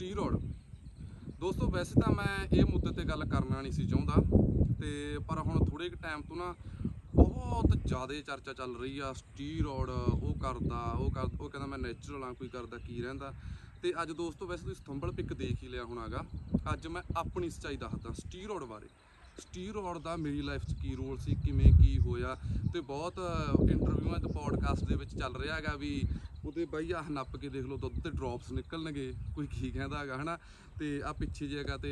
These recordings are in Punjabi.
ਸਟੀਰੋਇਡ ਦੋਸਤੋ, ਵੈਸੇ ਤਾਂ ਮੈਂ ਇਹ ਮੁੱਦੇ ਤੇ ਗੱਲ ਕਰਨਾ ਨਹੀਂ ਸੀ ਚਾਹੁੰਦਾ, ਤੇ ਪਰ ਹੁਣ ਥੋੜੇ ਕੁ ਟਾਈਮ ਤੋਂ ਨਾ ਬਹੁਤ ਜ਼ਿਆਦਾ ਚਰਚਾ ਚੱਲ ਰਹੀ ਆ। ਸਟੀਰੋਇਡ ਉਹ ਕਰਦਾ, ਉਹ ਕਰ, ਉਹ ਕਹਿੰਦਾ ਮੈਂ ਨੈਚੁਰਲ ਆ ਕੋਈ ਕਰਦਾ ਕੀ ਰਹਿੰਦਾ। ਤੇ ਅੱਜ ਦੋਸਤੋ, ਵੈਸੇ ਤੁਸੀਂ ਥੰਬਲ ਪਿਕ ਦੇਖ ਹੀ ਲਿਆ ਹੋਣਾਗਾ। ਅੱਜ ਮੈਂ ਆਪਣੀ ਸੱਚਾਈ ਦੱਸਦਾ ਸਟੀਰੋਇਡ ਬਾਰੇ। ਸਟੀਰੋਇਡ ਦਾ ਮੇਰੀ ਲਾਈਫ 'ਚ ਕੀ ਰੋਲ ਸੀ, ਕਿਵੇਂ ਕੀ ਹੋਇਆ ਤੇ ਬਹੁਤ ਇੰਟਰਵਿਊਆਂ ਤੇ ਪੋਡਕਾਸਟ ਦੇ ਵਿੱਚ ਚੱਲ ਰਿਹਾ ਹੈਗਾ ਵੀ ਉਹਦੇ ਬਾਈ ਆਹ ਨੱਪ ਕੇ ਦੇਖ ਲਓ, ਦੁੱਧ ਤੇ ਡ੍ਰੌਪਸ ਨਿਕਲਣਗੇ, ਕੋਈ ਕੀ ਕਹਿੰਦਾ ਹੈਗਾ, ਹਨਾ? ਤੇ ਆ ਪਿੱਛੇ ਜੇ ਹੈਗਾ ਤੇ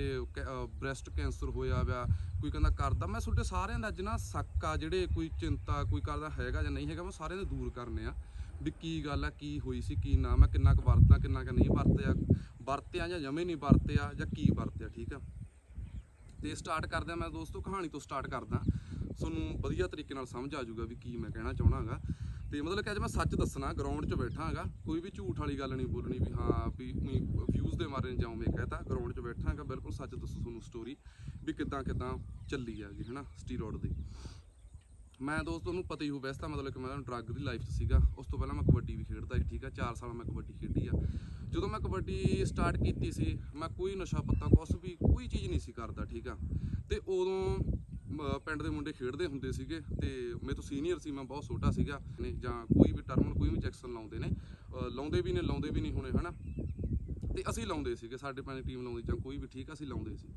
ਬ੍ਰੈਸਟ ਕੈਂਸਰ ਹੋਇਆ ਵਿਆ ਕੋਈ ਕਹਿੰਦਾ ਕਰਦਾ। ਮੈਂ ਤੁਹਾਡੇ ਸਾਰਿਆਂ ਦਾ ਅੱਜ ਨਾ ਸ਼ੱਕ ਆ, ਜਿਹੜੇ ਕੋਈ ਚਿੰਤਾ ਕੋਈ ਕਰਦਾ ਹੈਗਾ ਜਾਂ ਨਹੀਂ ਹੈਗਾ, ਮੈਂ ਸਾਰਿਆਂ ਦੇ ਦੂਰ ਕਰਨੇ ਆ ਵੀ ਕੀ ਗੱਲ ਆ, ਕੀ ਹੋਈ ਸੀ, ਕੀ ਨਾ, ਮੈਂ ਕਿੰਨਾ ਕੁ ਵਰਤਾਂ, ਕਿੰਨਾ ਕੁ ਨਹੀਂ ਵਰਤਿਆ ਵਰਤਿਆ ਜਾਂ ਜਮੇ ਨਹੀਂ ਵਰਤਿਆ ਜਾਂ ਕੀ ਵਰਤਿਆ, ਠੀਕ ਆ? ਤੇ ਸਟਾਰਟ ਕਰਦੇ ਮੈਂ ਦੋਸਤੋ, ਕਹਾਣੀ ਤੋਂ ਸਟਾਰਟ ਕਰਦਾ। ਤੁਹਾਨੂੰ ਵਧੀਆ ਤਰੀਕੇ ਨਾਲ ਸਮਝ ਆ ਜਾਊਗਾ ਵੀ ਕੀ ਮੈਂ ਕਹਿਣਾ ਚਾਹਣਾ ਹੈਗਾ ਤੇ ਮਤਲਬ ਕਿ ਅੱਜ ਮੈਂ ਸੱਚ ਦੱਸਣਾ ਗਰਾਊਂਡ 'ਚ ਬੈਠਾਂਗਾ। ਕੋਈ ਵੀ ਝੂਠ ਵਾਲੀ ਗੱਲ ਨਹੀਂ ਬੋਲਣੀ ਵੀ ਹਾਂ, ਵੀ ਵਿਊਜ਼ ਦੇ ਮਾਰੇ ਜਾਉਂ ਮੈਂ ਕਹਤਾ ਗਰਾਊਂਡ 'ਚ ਬੈਠਾਂਗਾ। ਬਿਲਕੁਲ ਸੱਚ ਦੱਸੋ ਤੁਹਾਨੂੰ ਸਟੋਰੀ ਵੀ ਕਿੱਦਾਂ ਕਿੱਦਾਂ ਚੱਲੀ ਹੈਗੀ, ਹਨਾ ਸਟੀਰੋਇਡ ਦੀ। ਮੈਂ ਦੋਸਤ ਨੂੰ ਪਤਾ ਹੀ ਹੋ ਵੈਸੇ ਤਾਂ ਮਤਲਬ ਕਿ ਮੈਂ ਡਰੱਗ ਦੀ ਲਾਈਫ 'ਚ ਸੀਗਾ। ਉਸ ਤੋਂ ਪਹਿਲਾਂ ਮੈਂ ਕਬੱਡੀ ਵੀ ਖੇਡਦਾ ਸੀ, ਠੀਕ ਆ? 4 ਸਾਲ ਮੈਂ ਕਬੱਡੀ ਖੇਡੀ ਆ। ਜਦੋਂ ਮੈਂ ਕਬੱਡੀ ਸਟਾਰਟ ਕੀਤੀ ਸੀ, ਮੈਂ ਕੋਈ ਨਸ਼ਾ ਪੱਤਾ, ਕੁਛ ਵੀ, ਕੋਈ ਚੀਜ਼ ਨਹੀਂ ਸੀ ਕਰਦਾ, ਠੀਕ ਆ? ਤੇ ਉਦੋਂ, ਮ- ਪਿੰਡ ਦੇ ਮੁੰਡੇ ਖੇਡਦੇ ਹੁੰਦੇ ਸੀਗੇ ਤੇ ਮੇਰੇ ਤੋਂ ਸੀਨੀਅਰ ਸੀ, ਮੈਂ ਬਹੁਤ ਛੋਟਾ ਸੀਗਾ। ਨੇ ਜਾਂ ਕੋਈ ਵੀ ਟਰਮਨ ਕੋਈ ਵੀ ਜੈਕਸਨ ਲਾਉਂਦੇ ਨੇ ਲਾਉਂਦੇ ਵੀ ਨੇ, ਲਾਉਂਦੇ ਵੀ ਨਹੀਂ ਹੋਣੇ, ਹਨਾ? ਤੇ ਅਸੀਂ ਲਾਉਂਦੇ ਸੀਗੇ, ਸਾਡੇ ਪਿੰਡ ਟੀਮ ਲਾਉਂਦੀ ਜਾਂ ਕੋਈ ਵੀ, ਠੀਕ ਅਸੀਂ ਲਾਉਂਦੇ ਸੀ।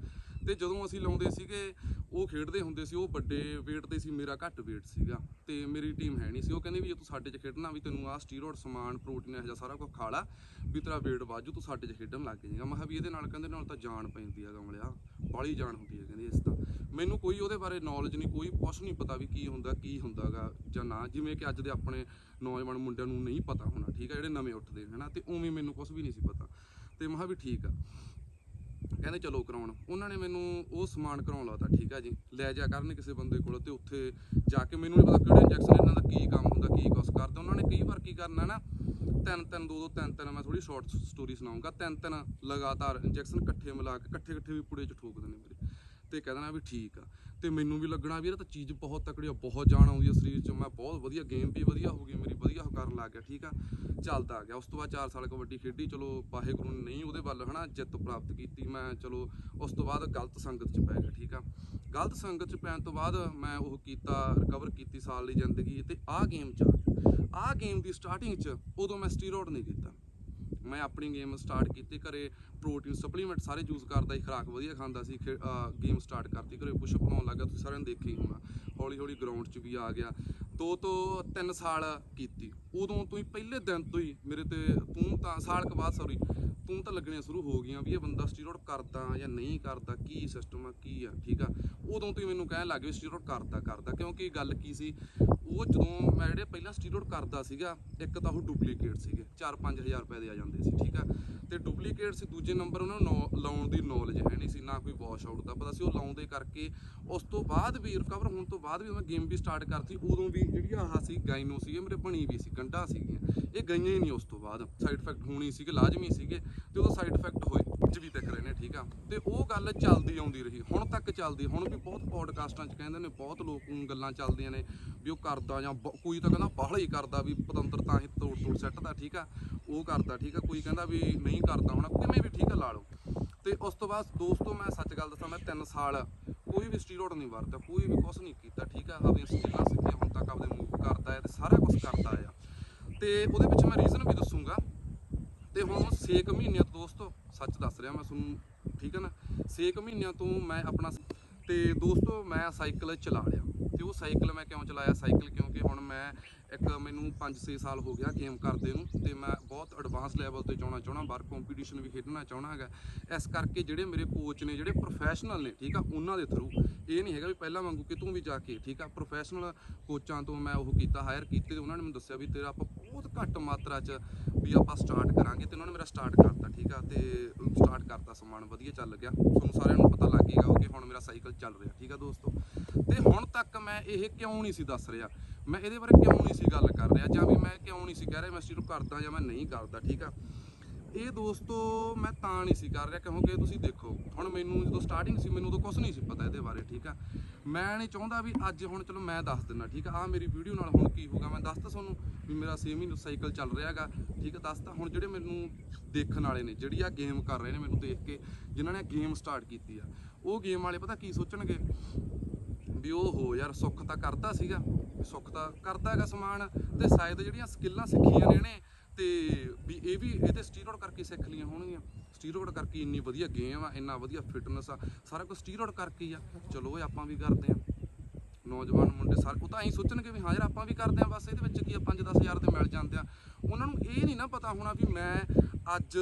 ਤੇ ਜਦੋਂ ਅਸੀਂ ਲਾਉਂਦੇ ਸੀਗੇ ਉਹ ਖੇਡਦੇ ਹੁੰਦੇ ਸੀ, ਉਹ ਵੱਡੇ weight ਤੇ ਸੀ, ਮੇਰਾ ਘੱਟ weight ਸੀਗਾ ਤੇ ਮੇਰੀ ਟੀਮ ਹੈ ਨਹੀਂ ਸੀ। ਉਹ ਕਹਿੰਦੇ ਵੀ ਜੇ ਤੂੰ ਸਾਡੇ 'ਚ ਖੇਡਣਾ ਵੀ ਤੈਨੂੰ ਆਹ ਸਟੀਰੋਇਡ ਸਮਾਨ ਪ੍ਰੋਟੀਨ ਇਹੋ ਜਿਹਾ ਸਾਰਾ ਕੁਝ ਖਾ ਲਾ, ਵੀ ਤੇਰਾ weight ਵਾਜੂ ਤੂੰ ਸਾਡੇ 'ਚ ਖੇਡਣ ਲੱਗ ਜਾਏਗਾ। ਮੈਂ ਕਿਹਾ ਵੀ ਇਹਦੇ ਨਾਲ ਕਹਿੰਦੇ ਨਾਲ ਤਾਂ ਜਾਨ ਪੈਂਦੀ ਆ ਗਮਲਿਆ ਬਾਲੀ ਜਾਨ ਹੁੰਦੀ ਹੈ ਕਹਿੰਦੇ ਇਸ ਤਾਂ। ਮੈਨੂੰ ਕੋਈ ਉਹਦੇ ਬਾਰੇ ਨੌਲੇਜ ਨਹੀਂ, ਕੋਈ ਕੁਛ ਨਹੀਂ ਪਤਾ ਵੀ ਕੀ ਹੁੰਦਾ, ਕੀ ਹੁੰਦਾਗਾ ਜਾਂ ਨਾ, ਜਿਵੇਂ ਕਿ ਅੱਜ ਦੇ ਆਪਣੇ ਨੌਜਵਾਨ ਮੁੰਡਿਆਂ ਨੂੰ ਨਹੀਂ ਪਤਾ ਹੋਣਾ, ਠੀਕ ਆ, ਜਿਹੜੇ ਨਵੇਂ ਉੱਠਦੇ ਨੇ ਹਨਾ, ਤੇ ਉਵੇਂ ਮੈਨੂੰ ਕੁਝ ਵੀ ਨਹੀਂ ਸੀ ਪਤਾ। ਤੇ ਮੈਂ ਕਿਹਾ ਵੀ ਠੀਕ ਆ। ਕਹਿੰਦੇ ਚਲੋ ਕਰਾਉਣ। ਉਹਨਾਂ ਨੇ ਮੈਨੂੰ ਉਹ ਸਮਾਨ ਕਰਾਉਣ ਲਾਤਾ, ਠੀਕ ਆ ਜੀ। ਲੈ ਜਾ ਕਰਨ ਕਿਸੇ ਬੰਦੇ ਕੋਲ ਤੇ ਉੱਥੇ ਜਾ ਕੇ ਮੈਨੂੰ ਨਹੀਂ ਪਤਾ ਕਿਹੜੇ ਇੰਜੈਕਸ਼ਨ ਇਹਨਾਂ ਦਾ ਕੀ ਕੰਮ ਹੁੰਦਾ, ਕੀ ਕੁਛ ਕਰਦੇ। ਉਹਨਾਂ ਨੇ ਕਈ ਵਾਰ ਕੀ ਕਰਨਾ ਨਾ, ਤਿੰਨ ਤਿੰਨ, ਦੋ ਦੋ, ਤਿੰਨ ਤਿੰਨ, ਮੈਂ ਥੋੜੀ ਸ਼ਾਰਟ ਸਟੋਰੀ ਸੁਣਾਉਂਗਾ ਤਿੰਨ ਤਿੰਨ ਲਗਾਤਾਰ ਇੰਜੈਕਸ਼ਨ ਇਕੱਠੇ ਮਿਲਾ ਕੇ ਇਕੱਠੇ ਇਕੱਠੇ ਵੀ ਪੁੜੇ ਚ ਠੋਕ ਦੇਣੇ ਮੇਰੇ। ਤੇ ਕਹਿ ਦੇਣਾ ਵੀ ਠੀਕ ਆ। ਤੇ ਮੈਨੂੰ ਵੀ ਲੱਗਣਾ ਵੀ ਇਹ ਤਾਂ ਚੀਜ਼ ਬਹੁਤ ਤਕੜੀ ਆ, ਬਹੁਤ ਜਾਨ ਆਉਂਦੀ ਆ ਸਰੀਰ 'ਚ। ਮੈਂ ਬਹੁਤ ਵਧੀਆ ਗੇਮ ਵੀ ਵਧੀਆ ਹੋ ਗਈ, ਮੇਰੀ ਵਧੀਆ ਕਰਨ ਲੱਗ ਗਿਆ, ਠੀਕ ਆ? ਚੱਲਦਾ ਆ ਗਿਆ। ਉਸ ਤੋਂ ਬਾਅਦ 4 ਸਾਲ ਕਬੱਡੀ ਖੇਡੀ, ਚਲੋ ਵਾਹਿਗੁਰੂ ਨੇ ਨਹੀਂ ਉਹਦੇ ਵੱਲ ਹਨਾ ਜਿੱਤ ਪ੍ਰਾਪਤ ਕੀਤੀ। ਮੈਂ ਚਲੋ ਉਸ ਤੋਂ ਬਾਅਦ ਗਲਤ ਸੰਗਤ 'ਚ ਪੈ ਗਿਆ, ਠੀਕ ਆ? ਗਲਤ ਸੰਗਤ 'ਚ ਪੈਣ ਤੋਂ ਬਾਅਦ ਮੈਂ ਉਹ ਕੀਤਾ ਰਿਕਵਰ ਕੀਤੀ ਸਾਲ ਦੀ ਜ਼ਿੰਦਗੀ ਤੇ ਆਹ ਗੇਮ 'ਚ ਆ ਗਿਆ। ਆਹ ਗੇਮ ਦੀ ਸਟਾਰਟਿੰਗ 'ਚ ਉਦੋਂ ਮੈਂ ਸਟੀਰੋਇਡ ਨਹੀਂ ਕੀਤਾ। ਮੈਂ ਆਪਣੀ ਗੇਮ ਸਟਾਰਟ ਕੀਤੀ, ਘਰੇ ਪ੍ਰੋਟੀਨ ਸਪਲੀਮੈਂਟ ਸਾਰੇ ਯੂਜ਼ ਕਰਦਾ ਸੀ, ਖੁਰਾਕ ਵਧੀਆ ਖਾਂਦਾ ਸੀ ਗੇਮ ਸਟਾਰਟ ਕਰਤੀ, ਘਰੇ ਪੁਸ਼ਅਪ ਲਾਉਣ ਲੱਗਾ, ਤੁਸੀਂ ਸਾਰਿਆਂ ਨੇ ਦੇਖਿਆ ਹੀ ਹੋਣਾ। ਹੌਲੀ ਹੌਲੀ ਗਰਾਊਂਡ 'ਚ ਵੀ ਆ ਗਿਆ। ਦੋ ਤੋਂ ਤਿੰਨ ਸਾਲ ਕੀਤੀ। ਉਦੋਂ ਤੋਂ ਹੀ, ਪਹਿਲੇ ਦਿਨ ਤੋਂ ਹੀ ਮੇਰੇ ਤੇ ਤੂੰ ਤਾਂ, ਸਾਲ ਕੁ ਬਾਅਦ ਸੌਰੀ ਤੂੰ ਤਾਂ ਲੱਗਣੀਆਂ ਸ਼ੁਰੂ ਹੋ ਗਈਆਂ ਵੀ ਇਹ ਬੰਦਾ ਸਟੀਰੋਇਡ ਕਰਦਾ ਜਾਂ ਨਹੀਂ ਕਰਦਾ, ਕੀ ਸਿਸਟਮ ਆ, ਕੀ ਆ, ਠੀਕ ਆ? ਉਦੋਂ ਤੋਂ ਹੀ ਮੈਨੂੰ ਕਹਿਣ ਲੱਗ ਗਏ ਸਟੀਰੋਇਡ ਕਰਦਾ ਕਰਦਾ। ਕਿਉਂਕਿ ਗੱਲ ਕੀ ਸੀ? ਉਹ ਜਦੋਂ ਮੈਂ ਜਿਹੜੇ ਪਹਿਲਾਂ ਸਟੀਰੋਇਡ ਕਰਦਾ ਸੀਗਾ, ਇੱਕ ਤਾਂ ਉਹ ਡੁਪਲੀਕੇਟ ਸੀਗੇ। 4-5000 ਰੁਪਏ ਦੇ ਆ ਜਾਂਦੇ ਸੀ, ਠੀਕ ਆ? ਤੇ ਡੁਪਲੀਕੇਟ ਸੀ, ਦੂਜੇ ਨੰਬਰ ਉਹਨਾਂ ਨੂੰ ਨੌ- ਲਾਉਣ ਦੀ ਨੌਲੇਜ ਹੈ ਨਹੀਂ ਸੀ, ਨਾ ਕੋਈ ਵਾਸ਼ ਆਊਟ ਦਾ ਪਤਾ ਸੀ, ਉਹ ਲਾਉਂਦੇ ਕਰਕੇ ਉਸ ਤੋਂ ਬਾਅਦ ਵੀ ਰਿਕਵਰ ਹੋਣ ਤੋਂ ਬਾਅਦ ਵੀ ਮੈਂ ਗੇਮ ਵੀ ਸਟਾਰਟ ਕਰਤੀ। ਉਦੋਂ ਵੀ ਜਿਹੜੀ ਆਹ ਸੀ ਗਾਈਨੋ ਸੀ ਇਹ ਮੇਰੇ ਬਣੀ ਵੀ ਸੀ, ਗੰਢਾਂ ਸੀਗੀਆਂ। ਇਹ ਗਈਆਂ ਹੀ ਨਹੀਂ ਉਸ ਤੋਂ ਬਾਅਦ। ਸਾਈਡ ਇਫੈਕਟ ਹੋਣੀ ਸੀਗੇ, ਲਾਜ਼ਮੀ ਸੀਗੇ। ਤੇ ਉਹਦਾ ਸਾਈਡ ਇਫੈਕਟ ਹੋਏ ਅੱਜ ਵੀ ਦਿਖ ਰਹੇ ਨੇ ਠੀਕ ਆ? ਤੇ ਉਹ ਗੱਲ ਚੱਲਦੀ ਆਉਂਦੀ ਰਹੀ, ਹੁਣ ਤੱਕ ਚੱਲਦੀ ਹੁਣ ਵੀ ਬਹੁਤ ਪੋਡਕਾਸਟਾਂ 'ਚ ਕਹਿੰਦੇ ਨੇ, ਬਹੁਤ ਲੋਕ ਗੱਲਾਂ ਚੱਲਦੀਆਂ ਨੇ ਵੀ ਉਹ ਕਰਦਾ ਜਾਂ ਬ- ਕੋਈ ਤਾਂ ਕਹਿੰਦਾ ਬਾਹਲਾ ਹੀ ਕਰਦਾ ਵੀ ਪਤੰਤਰ ਤਾਂ ਹੀ ਤੋੜ ਤੋੜ ਸੱਟਦਾ ਠੀਕ ਆ? ਉਹ ਕਰਦਾ, ਠੀਕ ਆ? ਕੋਈ ਕਹਿੰਦਾ ਵੀ ਨਹੀਂ ਕਰਦਾ ਹੋਣਾ, ਕਿਵੇਂ ਵੀ, ਠੀਕ ਆ, ਲਾ ਲਓ। ਤੇ ਉਸ ਤੋਂ ਬਾਅਦ ਦੋਸਤੋ, ਮੈਂ ਸੱਚ ਗੱਲ ਦੱਸਾਂ, ਮੈਂ 3 ਸਾਲ ਕੋਈ ਵੀ ਸਟੀਰੋਇਡ ਨਹੀਂ ਵਰਤਿਆ, ਕੋਈ ਵੀ ਕੁਝ ਨਹੀਂ ਕੀਤਾ, ਠੀਕ ਆ? ਆਪਣੀਆਂ ਸਕਿੱਲਾਂ ਸਿੱਖੀਆਂ, ਹੁਣ ਤੱਕ ਆਪਦੇ ਮੂਵ ਕਰਦਾ ਹੈ ਤੇ ਸਾਰਾ ਕੁਝ ਕਰਦਾ ਆ। ਤੇ ਉਹਦੇ ਵਿੱਚ ਮੈਂ ਰੀਜ਼ਨ ਵੀ ਦੱਸੂਗਾ 6 ਮਹੀਨਿਆਂ ਤੋਂ ਦੋਸਤੋ, ਸੱਚ ਦੱਸ ਰਿਹਾ ਮੈਂ ਤੁਹਾਨੂੰ, ਠੀਕ ਹੈ ਨਾ? 6 ਮਹੀਨਿਆਂ ਤੋਂ ਮੈਂ ਆਪਣਾ ਤੇ ਦੋਸਤੋ, ਮੈਂ ਸਾਈਕਲ ਚਲਾ ਲਿਆ ਤੇ ਉਹ ਸਾਈਕਲ ਮੈਂ ਕਿਉਂ ਚਲਾਇਆ? ਸਾਈਕਲ ਕਿਉਂਕਿ ਹੁਣ ਮੈਂ ਇੱਕ ਮੈਨੂੰ 5-6 ਸਾਲ ਹੋ ਗਿਆ ਗੇਮ ਕਰਦੇ ਨੂੰ, ਤੇ ਮੈਂ ਬਹੁਤ ਐਡਵਾਂਸ ਲੈਵਲ ਤੇ ਜਾਣਾ ਚਾਹਣਾ ਬਾਹਰ ਕੰਪੀਟੀਸ਼ਨ ਵੀ ਖੇਡਣਾ ਚਾਹਣਾ ਹੈਗਾ। ਇਸ ਕਰਕੇ ਜਿਹੜੇ ਮੇਰੇ ਕੋਚ ਨੇ, ਜਿਹੜੇ ਪ੍ਰੋਫੈਸ਼ਨਲ ਨੇ, ਠੀਕ ਆ, ਉਹਨਾਂ ਦੇ ਥਰੂ ਇਹ ਨਹੀਂ ਹੈਗਾ ਵੀ ਪਹਿਲਾਂ ਵਾਂਗੂ ਤੂੰ ਵੀ ਜਾ ਕੇ, ਠੀਕ ਆ ਪ੍ਰੋਫੈਸ਼ਨਲ ਕੋਚਾਂ ਤੋਂ ਮੈਂ ਉਹ ਕੀਤਾ ਹਾਇਰ ਕੀਤੇ, ਤੇ ਉਹਨਾਂ ਨੇ ਮੈਨੂੰ ਦੱਸਿਆ ਵੀ ਤੇਰਾ ਆਪਾਂ ਬਹੁਤ ਘੱਟ ਮਾਤਰਾ 'ਚ ਵੀ ਆਪਾਂ ਸਟਾਰਟ ਕਰਾਂਗੇ ਤੇ ਉਹਨਾਂ ਨੇ ਮੇਰਾ ਸਟਾਰਟ ਕਰਤਾ, ਠੀਕ ਆ? ਤੇ ਸਟਾਰਟ ਕਰਤਾ ਸਮਾਨ, ਵਧੀਆ ਚੱਲ ਗਿਆ। ਤੁਹਾਨੂੰ ਸਾਰਿਆਂ ਨੂੰ ਪਤਾ ਲੱਗ ਗਏਗਾ ਕਿ ਹੁਣ ਮੇਰਾ ਸਾਈਕਲ ਚੱਲ ਰਿਹਾ, ਠੀਕ ਆ ਦੋਸਤੋ? ਤੇ ਹੁਣ ਤੱਕ ਮੈਂ ਇਹ ਕਿਉਂ ਨਹੀਂ ਸੀ ਦੱਸ ਰਿਹਾ? ਮੈਂ ਇਹਦੇ ਬਾਰੇ ਕਿਉਂ ਨਹੀਂ ਸੀ ਗੱਲ ਕਰ ਰਿਹਾ? ਜਾਂ ਵੀ ਮੈਂ ਕਿਉਂ ਨਹੀਂ ਸੀ ਕਹਿ ਰਿਹਾ? ਮੈਂ ਸਟੀਰੋ ਕਰਦਾ ਜਾਂ ਮੈਂ ਨਹੀਂ ਕਰਦਾ, ਠੀਕ ਆ? ਇਹ ਦੋਸਤੋ ਮੈਂ ਤਾਂ ਨਹੀਂ ਸੀ ਕਰ ਰਿਹਾ ਕਿਉਂਕਿ ਤੁਸੀਂ ਦੇਖੋ, ਹੁਣ ਮੈਨੂੰ ਜਦੋਂ ਸਟਾਰਟਿੰਗ ਸੀ, ਮੈਨੂੰ ਉਦੋਂ ਕੁਝ ਨਹੀਂ ਸੀ ਪਤਾ ਇਹਦੇ ਬਾਰੇ, ਠੀਕ ਆ? ਮੈਂ ਨਹੀਂ ਚਾਹੁੰਦਾ ਵੀ ਅੱਜ ਹੁਣ ਚਲੋ ਮੈਂ ਦੱਸ ਦਿੰਦਾ, ਠੀਕ ਆ? ਆ ਮੇਰੀ ਵੀਡੀਓ ਨਾਲ ਹੁਣ ਕੀ ਹੋਊਗਾ? ਮੈਂ ਦੱਸਤਾ ਤੁਹਾਨੂੰ ਵੀ ਮੇਰਾ 6 ਮਹੀਨੇ ਸਾਈਕਲ ਚੱਲ ਰਿਹਾ ਹੈਗਾ, ਠੀਕ ਆ? ਦੱਸਤਾ ਹੁਣ ਜਿਹੜੇ ਮੈਨੂੰ ਦੇਖਣ ਵਾਲੇ ਨੇ, ਜਿਹੜੀ ਆ ਗੇਮ ਕਰ ਰਹੇ ਨੇ ਮੈਨੂੰ ਦੇਖ ਕੇ, ਜਿਨ੍ਹਾਂ ਨੇ ਗੇਮ ਸਟਾਰਟ ਕੀਤੀ ਆ, ਉਹ ਗੇਮ ਵਾਲੇ ਪਤਾ ਕੀ ਸੋਚਣਗੇ? ਵੀ ਉਹ ਹੋ ਯਾਰ, ਸੁੱਖ ਤਾਂ ਕਰਦਾ ਸੀਗਾ, ਸੁੱਖ ਤਾਂ ਕਰਦਾ ਹੈਗਾ ਸਮਾਨ, ਤੇ ਸ਼ਾਇਦ ਜਿਹੜੀਆਂ ਸਕਿੱਲਾਂ ਸਿੱਖੀਆਂ ਨੇ ਇਹਨੇ ਤੇ ਵੀ ਇਹ ਵੀ ਇਹਦੇ ਸਟੀਰੋਇਡ ਕਰਕੇ ਸਿੱਖ ਲਈਆਂ ਹੋਣਗੀਆਂ। ਸਟੀਰੋਇਡ ਕਰਕੇ ਇੰਨੀ ਵਧੀਆ ਗੇਮ ਆ, ਇੰਨਾ ਵਧੀਆ ਫਿਟਨੈਸ ਆ, ਸਾਰਾ ਕੁਝ ਸਟੀਰੋਇਡ ਕਰਕੇ ਹੀ ਆ। ਚਲੋ ਇਹ ਆਪਾਂ ਵੀ ਕਰਦੇ ਆ ਨੌਜਵਾਨ ਮੁੰਡੇ ਸਾਰੇ, ਉਹ ਤਾਂ ਐਂ ਸੋਚਣਗੇ ਵੀ ਹਾਂ ਯਾਰ, ਆਪਾਂ ਵੀ ਕਰਦੇ ਆ ਬਸ ਇਹਦੇ ਵਿੱਚ ਕੀ ਆ 5-10000 ਦੇ ਮਿਲ ਜਾਂਦੇ ਆ। ਉਹਨਾਂ ਨੂੰ ਇਹ ਨਹੀਂ ਨਾ ਪਤਾ ਹੋਣਾ ਵੀ ਮੈਂ ਅੱਜ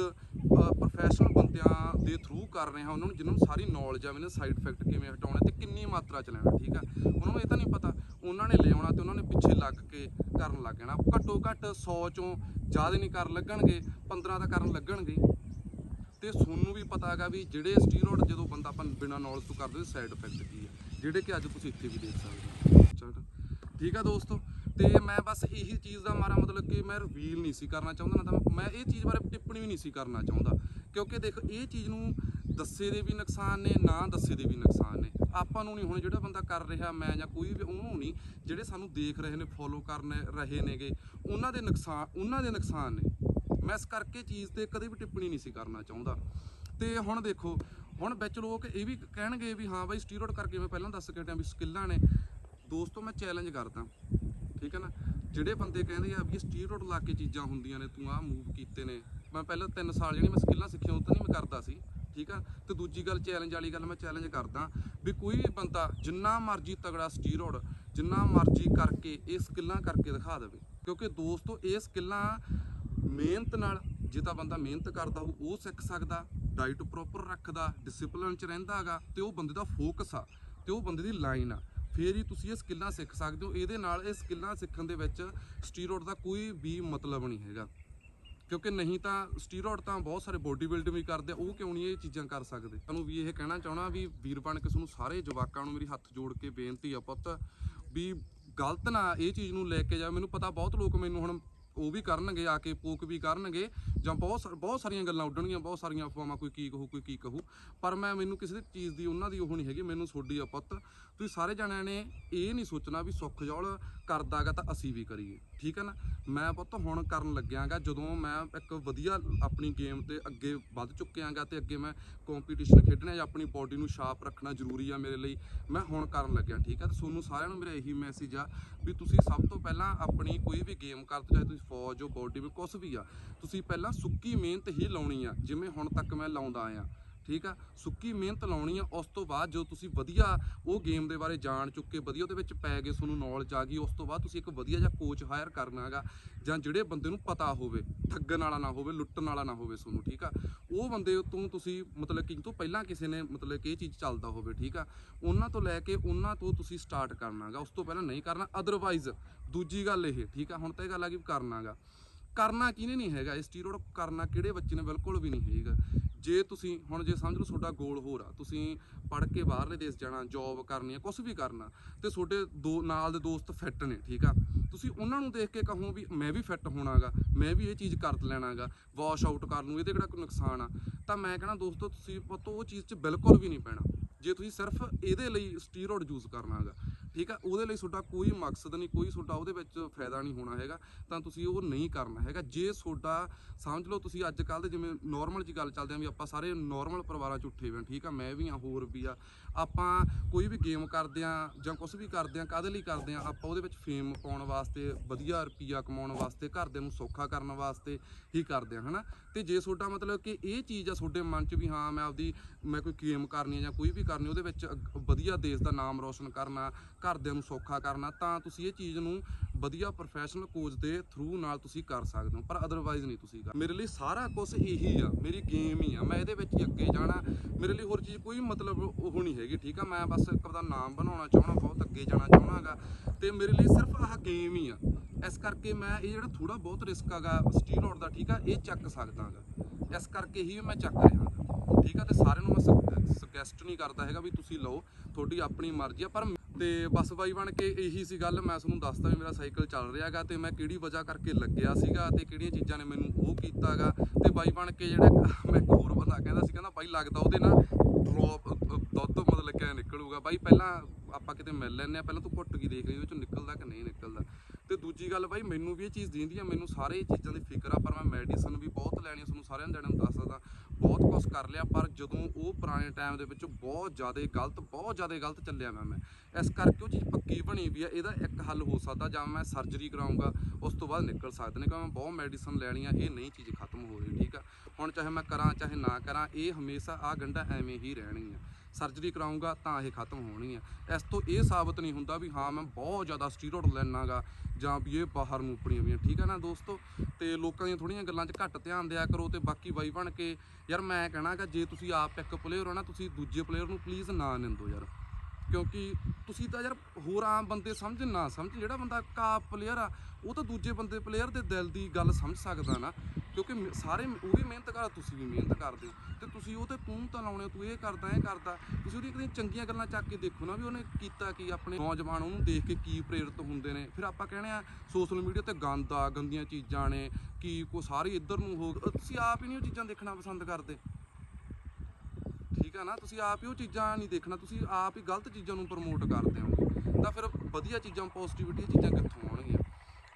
ਪ੍ਰੋਫੈਸ਼ਨਲ ਬੰਦਿਆਂ ਦੇ ਥਰੂ ਕਰ ਰਿਹਾ ਉਹਨਾਂ ਨੂੰ ਜਿਨ੍ਹਾਂ ਨੂੰ ਸਾਰੀ ਨੌਲੇਜ ਆ ਮੈਨੂੰ ਸਾਈਡ ਇਫੈਕਟ ਕਿਵੇਂ ਹਟਾਉਣੇ ਤੇ ਕਿੰਨੀ ਮਾਤਰਾ ਚ ਲੈਣਾ, ਠੀਕ ਆ? ਉਹਨਾਂ ਨੂੰ ਇਹ ਤਾਂ ਨਹੀਂ ਪਤਾ, ਉਹਨਾਂ ਨੇ ਲਿਆਉਣਾ ਤੇ ਉਹਨਾਂ ਨੇ ਪਿੱਛੇ ਲੱਗ ਕੇ ਕਰਨ ਲੱਗ ਜਾਣਾ। ਘੱਟੋ ਘੱਟ 100 ਚੋਂ ਜ਼ਿਆਦਾ ਨਹੀਂ ਕਰਨ ਲੱਗਣਗੇ 15 ਤਾਂ ਕਰਨ ਲੱਗਣਗੇ। ਹੀ। ਤੇ ਤੁਹਾਨੂੰ ਵੀ ਪਤਾ ਹੈਗਾ ਵੀ ਜਿਹੜੇ ਸਟੀਰੋਇਡ ਜਦੋਂ ਬੰਦਾ ਆਪਾਂ ਬਿਨਾਂ ਨੌਲੇਜ ਤੋਂ ਕਰਦੇ ਸਾਈਡ ਇਫੈਕਟ ਕੀ ਹੈ ਜਿਹੜੇ ਕਿ ਅੱਜ ਤੁਸੀਂ ਇੱਥੇ ਵੀ ਦੇਖ ਸਕਦੇ ਹੋ। ਠੀਕ ਆ ਦੋਸਤੋ ਤੇ ਮੈਂ ਬਸ ਇਹੀ ਚੀਜ਼ ਦਾ ਮਾਰਾ ਮਤਲਬ ਕਿ ਮੈਂ ਰਿਵੀਲ ਨਹੀਂ ਸੀ ਕਰਨਾ ਚਾਹੁੰਦਾ, ਨਾ ਤਾਂ ਮੈਂ ਇਹ ਚੀਜ਼ ਬਾਰੇ ਟਿੱਪਣੀ ਵੀ ਨਹੀਂ ਸੀ ਕਰਨਾ ਚਾਹੁੰਦਾ। ਕਿਉਂਕਿ ਦੇਖ, ਇਹ ਚੀਜ਼ ਨੂੰ ਦੱਸੇ ਦੇ ਵੀ ਨੁਕਸਾਨ ਨੇ, ਨਾ ਦੱਸੇ ਦੇ ਵੀ ਨੁਕਸਾਨ ਨੇ। ਆਪਾਂ ਨੂੰ ਨਹੀਂ ਹੁਣ ਜਿਹੜਾ ਬੰਦਾ ਕਰ ਰਿਹਾ ਮੈਂ ਜਾਂ ਕੋਈ ਵੀ, ਉਹਨੂੰ ਨਹੀਂ, ਜਿਹੜੇ ਸਾਨੂੰ ਦੇਖ ਰਹੇ ਨੇ ਫੋਲੋ ਕਰਨ ਰਹੇ ਨੇਗੇ, ਉਹਨਾਂ ਦੇ ਨੁਕਸਾਨ ਉਹਨਾਂ ਦੇ ਨੁਕਸਾਨ ਨੇ। ਮੈਂ ਇਸ ਕਰਕੇ ਚੀਜ਼ ਤੇ ਕਦੇ ਵੀ ਟਿੱਪਣੀ ਨਹੀਂ ਸੀ ਕਰਨਾ ਚਾਹੁੰਦਾ। ਤੇ ਹੁਣ ਦੇਖੋ, ਹੁਣ ਵਿੱਚ ਲੋਕ ਇਹ ਵੀ ਕਹਿਣਗੇ ਵੀ ਹਾਂ ਬਾਈ ਸਟੀਰੋਇਡ ਕਰਕੇ ਮੈਂ ਪਹਿਲਾਂ ਦੱਸ ਕੇ ਹਟਿਆ ਵੀ ਸਕਿੱਲਾਂ ਨੇ। ਦੋਸਤੋ, ਮੈਂ ਚੈਲੰਜ ਕਰਦਾ। ਠੀਕ ਹੈ ਨਾ? ਜਿਹੜੇ ਬੰਦੇ ਕਹਿੰਦੇ ਆ ਵੀ ਇਹ ਸਟੀਰੋਇਡ ਲਾ ਕੇ ਚੀਜ਼ਾਂ ਹੁੰਦੀਆਂ ਨੇ, ਤੂੰ ਆਹ ਮੂਵ ਕੀਤੇ ਨੇ। ਮੈਂ ਪਹਿਲਾਂ 3 ਸਾਲ ਜਿਹੜੀ ਮੈਂ ਸਕਿੱਲਾਂ ਸਿੱਖੀਆਂ ਉਹ ਤਾਂ ਨਹੀਂ ਮੈਂ ਕਰਦਾ ਸੀ, ਠੀਕ ਆ? ਤੇ ਦੂਜੀ ਗੱਲ ਚੈਲੰਜ ਵਾਲੀ ਗੱਲ ਮੈਂ ਚੈਲੰਜ ਕਰਦਾ ਵੀ ਕੋਈ ਵੀ ਬੰਦਾ ਜਿੰਨਾ ਮਰਜ਼ੀ ਤਗੜਾ ਸਟੀਰੋਇਡ ਜਿੰਨਾ ਮਰਜ਼ੀ ਕਰਕੇ ਇਹ ਸਕਿੱਲਾਂ ਕਰਕੇ ਦਿਖਾ ਦੇਵੇ। ਕਿਉਂਕਿ ਦੋਸਤੋ, ਇਹ ਸਕਿੱਲਾਂ ਮਿਹਨਤ ਨਾਲ, ਜੇ ਤਾਂ ਬੰਦਾ ਮਿਹਨਤ ਕਰਦਾ ਹੋਊ, ਉਹ ਸਿੱਖ ਸਕਦਾ ਡਾਈਟ ਪ੍ਰੋਪਰ ਰੱਖਦਾ ਡਿਸਪਲਿਨ ਚ ਰਹਿੰਦਾ ਹੈਗਾ, ਤੇ ਉਹ ਬੰਦੇ ਦਾ ਫੋਕਸ ਆ, ਤੇ ਉਹ ਬੰਦੇ ਦੀ ਲਾਈਨ ਆ। ਫਿਰ ਹੀ ਤੁਸੀਂ ਇਹ ਸਕਿੱਲਾਂ ਸਿੱਖ ਸਕਦੇ ਹੋ। ਇਹਦੇ ਨਾਲ ਇਹ ਸਕਿੱਲਾਂ ਸਿੱਖਣ ਦੇ ਵਿੱਚ ਸਟੀਰੋਇਡ ਦਾ ਕੋਈ ਵੀ ਮਤਲਬ ਨਹੀਂ ਹੈਗਾ। ਕਿਉਂਕਿ ਨਹੀਂ ਤਾਂ ਸਟੀਰੋਇਡ ਤਾਂ ਬਹੁਤ ਸਾਰੇ ਬੋਡੀ ਬਿਲਡਿੰਗ ਵੀ ਕਰਦੇ ਉਹ ਕਿਉਂ ਨਹੀਂ ਇਹ ਚੀਜ਼ਾਂ ਕਰ ਸਕਦੇ? ਤੁਹਾਨੂੰ ਵੀ ਇਹ ਕਹਿਣਾ ਚਾਹਣਾ ਵੀ ਵੀਰ ਬਣ ਕੇ ਤੁਹਾਨੂੰ ਸਾਰੇ ਜਵਾਕਾਂ ਨੂੰ ਮੇਰੀ ਹੱਥ ਜੋੜ ਕੇ ਬੇਨਤੀ ਆ ਪੁੱਤ ਵੀ ਗਲਤ ਨਾ ਇਹ ਚੀਜ਼ ਨੂੰ ਲੈ ਕੇ ਜਾ ਮੈਨੂੰ ਪਤਾ ਬਹੁਤ ਲੋਕ ਮੈਨੂੰ ਹੁਣ ਉਹ ਵੀ ਕਰਨਗੇ, ਆ ਕੇ ਪੋਕ ਵੀ ਕਰਨਗੇ, ਜਾਂ ਬਹੁਤ ਸਾ- ਬਹੁਤ ਸਾਰੀਆਂ ਗੱਲਾਂ ਉੱਡਣਗੀਆਂ, ਬਹੁਤ ਸਾਰੀਆਂ ਅਫਵਾਹਾਂ ਕੋਈ ਕੀ ਕਹੂ, ਕੋਈ ਕੀ ਕਹੂ, ਪਰ ਮੈਂ, ਮੈਨੂੰ ਕਿਸੇ ਦੀ ਚੀਜ਼ ਦੀ ਉਹਨਾਂ ਦੀ ਉਹ ਨਹੀਂ ਹੈਗੀ, ਮੈਨੂੰ ਸੋਡੀ ਆ ਪੁੱਤ, ਤੁਸੀਂ ਸਾਰੇ ਜਣਿਆਂ ਨੇ ਇਹ ਨਹੀਂ ਸੋਚਣਾ ਵੀ ਸੁੱਖ ਜੌਲ ਕਰਦਾਗਾ ਤਾਂ ਅਸੀਂ ਵੀ ਕਰੀਏ, ਠੀਕ ਹੈ ਨਾ? ਮੈਂ ਪੁੱਤ ਹੁਣ ਕਰਨ ਲੱਗਿਆਗਾ, ਜਦੋਂ ਮੈਂ ਇੱਕ ਵਧੀਆ ਆਪਣੀ ਗੇਮ ਤੇ ਅੱਗੇ ਵੱਧ ਚੁੱਕਿਆਗਾ ਤੇ ਅੱਗੇ ਮੈਂ ਕੰਪੀਟੀਸ਼ਨ ਖੇਡਣਾ ਜਾਂ ਆਪਣੀ ਬਾਡੀ ਨੂੰ ਸ਼ਾਰਪ ਰੱਖਣਾ ਜ਼ਰੂਰੀ ਆ ਮੇਰੇ ਲਈ, ਮੈਂ ਹੁਣ ਕਰਨ ਲੱਗਿਆ, ਠੀਕ ਹੈ ਤੇ ਤੁਹਾਨੂੰ ਸਾਰਿਆਂ ਨੂੰ ਮੇਰਾ ਇਹੀ ਮੈਸੇਜ ਆ ਵੀ ਤੁਸੀਂ ਸਭ ਤੋਂ ਪਹਿਲਾਂ ਆਪਣੀ ਕੋਈ ਵੀ ਗੇਮ ਕਰਦੇ ਚਾਹੇ ਤੁਸੀਂ ਫੌਜ ਹੋ ਬਾਡੀ ਵਿੱਚ ਕੁਝ ਵੀ ਆ। ਤੁਸੀਂ ਪਹਿਲਾਂ ਸੁੱਕੀ ਮਿਹਨਤ ਹੀ ਲਾਉਣੀ ਆ, ਜਿਵੇਂ ਹੁਣ ਤੱਕ ਮੈਂ ਲਾਉਂਦਾ ਆਇਆ। ਠੀਕ ਆ? ਸੁੱਕੀ ਮਿਹਨਤ ਲਾਉਣੀ ਆ, ਉਸ ਤੋਂ ਬਾਅਦ ਜੋ ਤੁਸੀਂ ਵਧੀਆ ਉਹ ਗੇਮ ਦੇ ਬਾਰੇ ਜਾਣ ਚੁੱਕੇ, ਵਧੀਆ ਉਹਦੇ ਵਿੱਚ ਪੈ ਗਏ, ਤੁਹਾਨੂੰ ਨੌਲੇਜ ਆ ਗਈ, ਉਸ ਤੋਂ ਬਾਅਦ ਤੁਸੀਂ ਇੱਕ ਵਧੀਆ ਜਿਹਾ ਕੋਚ ਹਾਇਰ ਕਰਨਾ ਹੈਗਾ, ਜਾਂ ਜਿਹੜੇ ਬੰਦੇ ਨੂੰ ਪਤਾ ਹੋਵੇ, ਠੱਗਣ ਵਾਲਾ ਨਾ ਹੋਵੇ, ਲੁੱਟਣ ਵਾਲਾ ਨਾ ਹੋਵੇ ਤੁਹਾਨੂੰ, ਠੀਕ ਆ? ਉਹ ਬੰਦੇ ਤੋਂ ਤੁਸੀਂ ਮਤਲਬ ਕਿ ਤੋਂ ਪਹਿਲਾਂ ਕਿਸੇ ਨੇ ਮਤਲਬ ਕਿ ਇਹ ਚੀਜ਼ ਚੱਲਦਾ ਹੋਵੇ, ਠੀਕ ਆ? ਉਹਨਾਂ ਤੋਂ ਲੈ ਕੇ ਉਹਨਾਂ ਤੋਂ ਤੁਸੀਂ ਸਟਾਰਟ ਕਰਨਾਗਾ ਉਸ ਤੋਂ ਪਹਿਲਾਂ ਨਹੀਂ ਕਰਨਾ ਅਦਰਵਾਈਜ਼ ਦੂਜੀ ਗੱਲ ਇਹ, ਠੀਕ ਆ? ਹੁਣ ਤਾਂ ਇਹ ਗੱਲ ਆ ਕਿ ਕਰਨਾਗਾ ਕਰਨਾ ਕਿਹਨੇ ਨਹੀਂ ਹੈਗਾ ਇਸ ਸਟੀਰੋਇਡ ਕਰਨਾ ਕਿਹੜੇ ਬੱਚੇ ਨੇ, ਬਿਲਕੁਲ ਵੀ ਨਹੀਂ ਹੈਗਾ। ਜੇ ਤੁਸੀਂ, ਹੁਣ ਜੇ ਸਮਝ ਲਓ ਤੁਹਾਡਾ ਗੋਲ ਹੋਰ ਆ, ਤੁਸੀਂ ਪੜ੍ਹ ਕੇ ਬਾਹਰਲੇ ਦੇਸ਼ ਜਾਣਾ ਜੌਬ ਕਰਨੀ ਆ ਕੁਝ ਵੀ ਕਰਨਾ, ਤੇ ਤੁਹਾਡੇ ਦੋ, ਨਾਲ ਦੇ ਦੋਸਤ ਫਿੱਟ ਨੇ, ਠੀਕ ਆ? ਤੁਸੀਂ ਉਹਨਾਂ ਨੂੰ ਦੇਖ ਕੇ ਕਹੋ ਵੀ ਮੈਂ ਵੀ ਫਿੱਟ ਹੋਣਾਗਾ, ਮੈਂ ਵੀ ਇਹ ਚੀਜ਼ ਕਰ ਲੈਣਾਗਾ ਵਾਸ਼ ਆਊਟ ਕਰ ਲੂੰ ਇਹਦੇ ਕਿਹੜਾ ਕੋਈ ਨੁਕਸਾਨ ਆ? ਤਾਂ ਮੈਂ ਕਹਿਣਾ ਦੋਸਤੋ, ਤੁਸੀਂ ਪੁੱਤ ਉਹ ਚੀਜ਼ 'ਚ ਬਿਲਕੁਲ ਵੀ ਨਹੀਂ ਪੈਣਾ, ਜੇ ਤੁਸੀਂ ਸਿਰਫ ਇਹਦੇ ਲਈ ਸਟੀਰੋਇਡ ਯੂਜ਼ ਕਰਨਾਗਾ ਠੀਕ ਆ? ਉਹਦੇ ਲਈ ਤੁਹਾਡਾ ਕੋਈ ਮਕਸਦ ਨਹੀਂ, ਕੋਈ ਤੁਹਾਡਾ ਉਹਦੇ ਵਿੱਚ ਫਾਇਦਾ ਨਹੀਂ ਹੋਣਾ ਹੈਗਾ। ਤਾਂ ਤੁਸੀਂ ਉਹ ਨਹੀਂ ਕਰਨਾ ਹੈਗਾ। ਜੇ ਤੁਹਾਡਾ, ਸਮਝ ਲਓ ਤੁਸੀਂ ਅੱਜ ਕੱਲ ਦੇ ਜਿਵੇਂ ਨਾਰਮਲ ਜੀ ਗੱਲ ਚੱਲਦੇ ਆਂ ਵੀ ਆਪਾਂ ਸਾਰੇ ਨਾਰਮਲ ਪਰਿਵਾਰਾਂ ਚ ਉੱਠੇ ਹੋਏ ਹਾਂ ਠੀਕ ਆ? ਮੈਂ ਵੀ ਆ, ਹੋਰ ਵੀ ਆ। ਆਪਾਂ ਕੋਈ ਵੀ ਗੇਮ ਕਰਦੇ ਆ ਜਾਂ ਕੁਝ ਵੀ ਕਰਦੇ ਆ ਕਾਦੇ ਲਈ ਕਰਦੇ ਆ? ਆਪਾਂ ਉਹਦੇ ਵਿੱਚ ਫੇਮ ਪਾਉਣ ਵਾਸਤੇ, ਵਧੀਆ ਰੁਪਈਆ ਕਮਾਉਣ ਵਾਸਤੇ, ਘਰਦਿਆਂ ਨੂੰ ਸੌਖਾ ਕਰਨ ਵਾਸਤੇ ਹੀ ਕਰਦੇ ਆ, ਹਨਾ? ਤੇ ਜੇ ਤੁਹਾਡਾ ਮਤਲਬ ਕਿ ਇਹ ਚੀਜ਼ ਆ ਤੁਹਾਡੇ ਮਨ 'ਚ ਵੀ, ਹਾਂ, ਮੈਂ ਆਪਦੀ, ਮੈਂ ਕੋਈ ਗੇਮ ਕਰਨੀ ਆ ਜਾਂ ਕੋਈ ਵੀ ਕਰਨੀ ਉਹਦੇ ਵਿੱਚ ਅੱਗ- ਵਧੀਆ ਦੇਸ਼ ਦਾ ਨਾਮ ਰੋਸ਼ਨ ਕਰਨਾ ਘਰਦਿਆਂ ਨੂੰ ਸੌਖਾ ਕਰਨਾ, ਤਾਂ ਤੁਸੀਂ ਇਹ ਚੀਜ਼ ਨੂੰ ਵਧੀਆ ਪ੍ਰੋਫੈਸ਼ਨਲ ਕੋਚ ਦੇ ਥਰੂ ਨਾਲ ਤੁਸੀਂ ਕਰ ਸਕਦੇ ਹੋ, ਪਰ ਅਦਰਵਾਈਜ਼ ਨਹੀਂ ਤੁਸੀਂ ਕਰ ਮੇਰੇ ਲਈ ਸਾਰਾ ਕੁਝ ਇਹੀ ਆ, ਮੇਰੀ ਗੇਮ ਹੀ ਆ, ਮੈਂ ਇਹਦੇ ਵਿੱਚ ਹੀ ਅੱਗੇ ਜਾਣਾ, ਮੇਰੇ ਲਈ ਹੋਰ ਚੀਜ਼ ਕੋਈ ਮਤਲਬ ਉਹ ਨਹੀਂ ਹੈਗੀ, ਠੀਕ ਆ? ਮੈਂ ਬਸ ਇੱਕ ਦਾ ਨਾਮ ਬਣਾਉਣਾ ਚਾਹਣਾ ਬਹੁਤ ਅੱਗੇ ਜਾਣਾ ਚਾਹਣਾਗਾ ਤੇ ਮੇਰੇ ਲਈ ਸਿਰਫ ਆਹ ਗੇਮ ਹੀ ਆ। ਇਸ ਕਰਕੇ ਮੈਂ ਇਹ ਜਿਹੜਾ ਥੋੜਾ ਬਹੁਤ ਰਿਸਕ ਹੈਗਾ ਸਟੀਰੋਇਡ ਦਾ, ਠੀਕ ਆ, ਇਹ ਚੱਕ ਸਕਦਾਗਾ ਇਸ ਕਰਕੇ ਹੀ ਮੈਂ ਚੱਕ ਰਿਹਾ ਹਾਂ ਠੀਕ ਆ? ਤੇ ਸਾਰਿਆਂ ਨੂੰ ਮੈਂ ਸੁਜੈਸਟ ਨਹੀਂ ਕਰਦਾ ਹੈਗਾ ਵੀ ਤੁਸੀਂ ਲਓ, ਤੁਹਾਡੀ ਆਪਣੀ ਮਰਜ਼ੀ ਆ, ਪਰ ਤੇ ਬਸ ਬਾਈ ਬਣ ਕੇ ਇਹੀ ਸੀ ਗੱਲ। ਮੈਂ ਤੁਹਾਨੂੰ ਦੱਸਦਾ ਵੀ ਮੇਰਾ ਸਾਈਕਲ ਚੱਲ ਰਿਹਾਗਾ ਤੇ ਮੈਂ ਕਿਹੜੀ ਵਜ੍ਹਾ ਕਰਕੇ ਲੱਗਿਆ ਸੀਗਾ ਤੇ ਕਿਹੜੀਆਂ ਚੀਜ਼ਾਂ ਨੇ ਮੈਨੂੰ ਉਹ ਕੀਤਾਗਾ। ਤੇ ਬਾਈ ਬਣ ਕੇ ਜਿਹੜਾ ਮੈਂ ਇੱਕ ਹੋਰ ਬੰਦਾ ਕਹਿੰਦਾ ਸੀ ਕਹਿੰਦਾ ਬਾਈ ਲੱਗਦਾ ਉਹਦੇ ਨਾਲ ਡ੍ਰੌਪ ਦੁੱਧ ਮਤਲਬ ਕਿ ਨਿਕਲੂਗਾ। ਬਾਈ ਪਹਿਲਾਂ ਆਪਾਂ ਕਿਤੇ ਮਿਲ ਲੈਂਦੇ ਆ ਪਹਿਲਾਂ ਤੂੰ ਘੁੱਟ ਕੇ ਦੇਖ ਲਈ ਉਹ ਚੋਂ ਨਿਕਲਦਾ ਕਿ ਨਹੀਂ ਨਿਕਲਦਾ। ਤੇ ਦੂਜੀ ਗੱਲ ਬਾਈ, ਮੈਨੂੰ ਵੀ ਇਹ ਚੀਜ਼ ਦਿੰਦੀ ਆ, ਮੈਨੂੰ ਸਾਰੇ ਇਹ ਚੀਜ਼ਾਂ ਦੀ ਫਿਕਰ ਆ, ਪਰ ਮੈਂ ਮੈਡੀਸਨ ਵੀ ਬਹੁਤ ਲੈਣੀ ਤੁਹਾਨੂੰ ਸਾਰਿਆਂ ਜਣਿਆਂ ਨੂੰ ਦੱਸ ਸਕਦਾ। ਬਹੁਤ ਕੁਝ ਕਰ ਲਿਆ, ਪਰ ਜਦੋਂ ਉਹ ਪੁਰਾਣੇ ਟਾਈਮ ਦੇ ਵਿੱਚ ਬਹੁਤ ਜ਼ਿਆਦਾ ਗਲਤ, ਬਹੁਤ ਜ਼ਿਆਦਾ ਗਲਤ ਚੱਲਿਆ ਮੈਂ ਮੈਂ। ਇਸ ਕਰਕੇ ਉਹ ਚੀਜ਼ ਪੱਕੀ ਬਣੀ ਵੀ ਆ, ਇਹਦਾ ਇੱਕ ਹੱਲ ਹੋ ਸਕਦਾ, ਜਾਂ ਮੈਂ ਸਰਜਰੀ ਕਰਾਉਂਗਾ ਉਸ ਤੋਂ ਬਾਅਦ ਨਿਕਲ ਸਕਦੇ। ਨੇ ਕਿਉਂਕਿ ਮੈਂ ਬਹੁਤ ਮੈਡੀਸਨ ਲੈਣੀ ਆ, ਇਹ ਨਹੀਂ ਚੀਜ਼ ਖਤਮ ਹੋ ਰਹੀ, ਠੀਕ ਆ? ਹੁਣ ਚਾਹੇ ਮੈਂ ਕਰਾਂ, ਚਾਹੇ ਨਾ ਕਰਾਂ, ਇਹ ਹਮੇਸ਼ਾ ਆ ਗੰਢਾਂ ਐਵੇਂ ਹੀ ਰਹਿਣੀ ਆ। ਸਰਜਰੀ ਕਰਾਉਂਗਾ ਤਾਂ ਇਹ ਖਤਮ ਹੋਣੀ ਹੈ ਇਸ ਤੋਂ ਇਹ ਸਾਬਤ ਨਹੀਂ ਹੁੰਦਾ ਵੀ ਹਾਂ, ਮੈਂ ਬਹੁਤ ਜ਼ਿਆਦਾ ਸਟੀਰੋਇਡ ਲੈਣਾਗਾ ਜਾਂ ਵੀ ਇਹ ਬਾਹਰ ਨੂੰ ਉਪੜੀਆਂ ਵੀਆਂ ਠੀਕ ਹੈ ਨਾ ਦੋਸਤੋ? ਤੇ ਲੋਕਾਂ ਦੀਆਂ ਥੋੜੀਆਂ ਗੱਲਾਂ 'ਚ ਘੱਟ ਧਿਆਨ ਦਿਆ ਕਰੋ ਤੇ ਬਾਕੀ ਬਾਈ ਬਣ ਕੇ। ਯਾਰ ਮੈਂ ਕਹਿਣਾਗਾ, ਜੇ ਤੁਸੀਂ ਆਪ ਇੱਕ ਪਲੇਅਰ ਹੋ ਨਾ, ਤੁਸੀਂ ਦੂਜੇ ਪਲੇਅਰ ਨੂੰ ਪਲੀਜ਼ ਨਾ ਨਿੰਦੋ ਯਾਰ। ਕਿਉਂਕਿ ਤੁਸੀਂ ਤਾਂ ਯਾਰ ਹੋਰ ਆਮ ਬੰਦੇ ਸਮਝ ਨਾ ਸਮਝ ਜਿਹੜਾ ਬੰਦਾ ਕਾਪ ਪਲੇਅਰ ਆ ਉਹ ਤਾਂ ਦੂਜੇ ਬੰਦੇ ਪਲੇਅਰ ਦੇ ਦਿਲ ਦੀ ਗੱਲ ਸਮਝ ਸਕਦਾ ਨਾ। ਕਿਉਂਕਿ ਮ- ਸਾਰੇ ਉਹ ਵੀ ਮਿਹਨਤ ਕਰ ਤੁਸੀਂ ਵੀ ਮਿਹਨਤ ਕਰਦੇ ਹੋ। ਤੇ ਤੁਸੀਂ ਉਹ ਤੇ ਤੂੰ ਤਾਂ ਲਾਉਣੇ ਹੋ, ਤੂੰ ਇਹ ਕਰਦਾ ਇਹ ਕਰਦਾ। ਤੁਸੀਂ ਉਹਦੀਆਂ ਕਿਤੇ ਚੰਗੀਆਂ ਗੱਲਾਂ ਚੱਕ ਕੇ ਦੇਖੋ ਨਾ ਵੀ ਉਹਨੇ ਕੀਤਾ ਕੀ ਆਪਣੇ ਨੌਜਵਾਨ ਉਹਨੂੰ ਦੇਖ ਕੇ ਕੀ ਪ੍ਰੇਰਿਤ ਹੁੰਦੇ ਨੇ। ਫਿਰ ਆਪਾਂ ਕਹਿੰਦੇ ਆ ਸੋਸ਼ਲ ਮੀਡੀਆ ਤੇ ਗੰਦ ਆ ਗੰਦੀਆਂ ਚੀਜ਼ਾਂ ਨੇ ਕੀ ਕੋ ਸਾਰੇ ਇੱਧਰ ਨੂੰ ਹੋ ਤੁਸੀਂ ਆਪ ਹੀ ਨਹੀਂ ਉਹ ਚੀਜ਼ਾਂ ਦੇਖਣਾ ਪਸੰਦ ਕਰਦੇ। ਆ ਨਾ, ਤੁਸੀਂ ਆਪ ਹੀ ਉਹ ਚੀਜ਼ਾਂ ਨਹੀਂ ਦੇਖਣਾ, ਤੁਸੀਂ ਆਪ ਹੀ ਗਲਤ ਚੀਜ਼ਾਂ ਨੂੰ ਪ੍ਰਮੋਟ ਕਰਦੇ ਹੋ ਤਾਂ ਫਿਰ ਵਧੀਆ ਚੀਜ਼ਾਂ ਪੋਜ਼ਿਟਿਵਿਟੀ ਚੀਜ਼ਾਂ ਕਿੱਥੋਂ ਆਉਣਗੀਆਂ?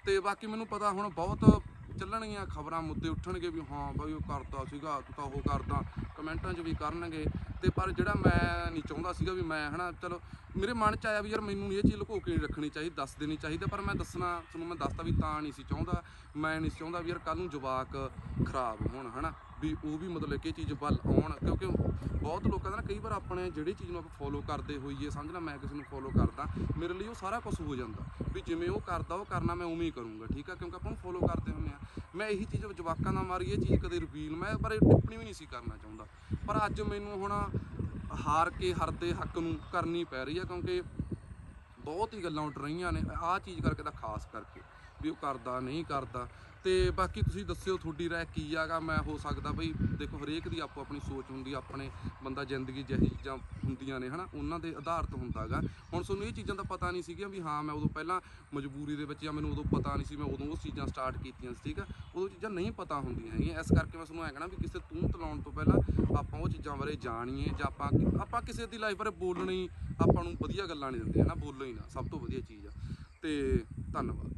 ਤੇ ਬਾਕੀ ਮੈਨੂੰ ਪਤਾ ਹੁਣ ਬਹੁਤ ਚੱਲਣਗੀਆਂ ਖਬਰਾਂ ਮੁੱਦੇ ਉੱਠਣਗੇ ਵੀ ਹਾਂ ਬਾਈ ਉਹ ਕਰਦਾ ਸੀਗਾ, ਤੂੰ ਤਾਂ ਉਹ ਕਰਦਾ, ਕਮੈਂਟਾਂ 'ਚ ਵੀ ਕਰਨਗੇ। ਤੇ ਪਰ ਜਿਹੜਾ ਮੈਂ ਨਹੀਂ ਚਾਹੁੰਦਾ ਸੀਗਾ ਵੀ ਮੈਂ ਹਨਾ, ਚਲੋ, ਮੇਰੇ ਮਨ 'ਚ ਆਇਆ ਵੀ ਯਾਰ ਮੈਨੂੰ ਇਹ ਚੀਜ਼ ਲੁਕੋ ਕੇ ਨਹੀਂ ਰੱਖਣੀ ਚਾਹੀਦੀ ਦੱਸ ਦੇਣੀ ਚਾਹੀਦੀ, ਪਰ ਮੈਂ ਦੱਸਣਾ, ਤੁਹਾਨੂੰ ਮੈਂ ਦੱਸਤਾ ਵੀ ਤਾਂ ਨਹੀਂ ਸੀ ਚਾਹੁੰਦਾ, ਮੈਂ ਨਹੀਂ ਸੀ ਚਾਹੁੰਦਾ ਵੀ ਯਾਰ ਕੱਲ ਨੂੰ ਜਵਾਕ ਖਰਾਬ ਹੋਣ, ਹਨਾ। ਵੀ ਉਹ ਵੀ ਮਤਲਬ ਕਿ ਇਹ ਚੀਜ਼ ਵੱਲ ਆਉਣ, ਕਿਉਂਕਿ ਬਹੁਤ ਲੋਕਾਂ ਦਾ ਨਾ ਕਈ ਵਾਰ ਆਪਣੇ ਜਿਹੜੀ ਚੀਜ਼ ਨੂੰ ਆਪਾਂ ਫੋਲੋ ਕਰਦੇ ਹੋਈਏ ਸਮਝਣਾ ਮੈਂ ਕਿਸੇ ਨੂੰ ਫੋਲੋ ਕਰਦਾ, ਮੇਰੇ ਲਈ ਉਹ ਸਾਰਾ ਕੁਝ ਹੋ ਜਾਂਦਾ, ਵੀ ਜਿਵੇਂ ਉਹ ਕਰਦਾ, ਉਹ ਕਰਨਾ, ਮੈਂ ਉਵੇਂ ਹੀ ਕਰੂੰਗਾ, ਠੀਕ ਆ? ਕਿਉਂਕਿ ਆਪਾਂ ਨੂੰ ਫੋਲੋ ਕਰਦੇ ਹੁੰਦੇ ਆ। ਮੈਂ ਇਹੀ ਚੀਜ਼ ਜਵਾਕਾਂ ਨਾਲ ਮਾਰੀ, ਇਹ ਚੀਜ਼ ਕਦੇ ਰਿਵੀਲ ਮੈਂ ਪਰ ਇਹ ਟਿੱਪਣੀ ਵੀ ਨਹੀਂ ਸੀ ਕਰਨਾ ਚਾਹੁੰਦਾ। ਪਰ ਅੱਜ ਮੈਨੂੰ ਹੁਣ ਹਾਰ ਕੇ ਹਰਦੇ ਹੱਕ ਨੂੰ ਕਰਨੀ ਪੈ ਰਹੀ ਆ, ਕਿਉਂਕਿ ਬਹੁਤ ਹੀ ਗੱਲਾਂ ਉੱਡ ਰਹੀਆਂ ਨੇ, ਆਹ ਚੀਜ਼ ਕਰਕੇ ਤਾਂ ਖਾਸ ਕਰਕੇ, ਵੀ ਉਹ ਕਰਦਾ, ਨਹੀਂ ਕਰਦਾ। ਤੇ ਬਾਕੀ ਤੁਸੀਂ ਦੱਸਿਓ ਤੁਹਾਡੀ ਰਾਏ ਕੀ ਆਗਾ? ਮੈਂ ਹੋ ਸਕਦਾ ਬਈ ਦੇਖੋ, ਹਰੇਕ ਦੀ ਆਪੋ ਆਪਣੀ ਸੋਚ ਹੁੰਦੀ ਆਪਣੇ ਬੰਦਾ ਜ਼ਿੰਦਗੀ ਜਿਹੀ ਚੀਜ਼ਾਂ ਹੁੰਦੀਆਂ ਨੇ, ਹਨਾ? ਉਹਨਾਂ ਦੇ ਆਧਾਰਿਤ ਹੁੰਦਾਗਾ ਹੁਣ ਤੁਹਾਨੂੰ ਇਹ ਚੀਜ਼ਾਂ ਦਾ ਪਤਾ ਨਹੀਂ ਸੀਗੀਆਂ ਵੀ ਹਾਂ, ਮੈਂ ਉਦੋਂ ਪਹਿਲਾਂ ਮਜਬੂਰੀ ਦੇ ਵਿੱਚ ਜਾਂ ਮੈਨੂੰ ਉਦੋਂ ਪਤਾ ਨਹੀਂ ਸੀ, ਮੈਂ ਉਦੋਂ ਉਹ ਚੀਜ਼ਾਂ ਸਟਾਰਟ ਕੀਤੀਆਂ ਸੀ, ਠੀਕ ਆ? ਉਦੋਂ ਚੀਜ਼ਾਂ ਨਹੀਂ ਪਤਾ ਹੁੰਦੀਆਂ ਹੈਗੀਆਂ। ਇਸ ਕਰਕੇ ਮੈਂ ਤੁਹਾਨੂੰ ਐ ਕਹਿਣਾ ਵੀ ਕਿਸੇ ਤੂੰ ਤਲਾਉਣ ਤੋਂ ਪਹਿਲਾਂ ਆਪਾਂ ਉਹ ਚੀਜ਼ਾਂ ਬਾਰੇ ਜਾਣੀਏ ਜਾਂ ਆਪਾਂ ਆਪਾਂ ਕਿਸੇ ਦੀ ਲਾਈਫ ਬਾਰੇ ਬੋਲਣੀ ਆਪਾਂ ਨੂੰ ਵਧੀਆ ਗੱਲਾਂ ਨਹੀਂ ਦਿੰਦੇ ਹਨਾ ਬੋਲੋ ਹੀ ਨਾ, ਸਭ ਤੋਂ ਵਧੀਆ ਚੀਜ਼ ਆ। ਤੇ ਧੰਨਵਾਦ।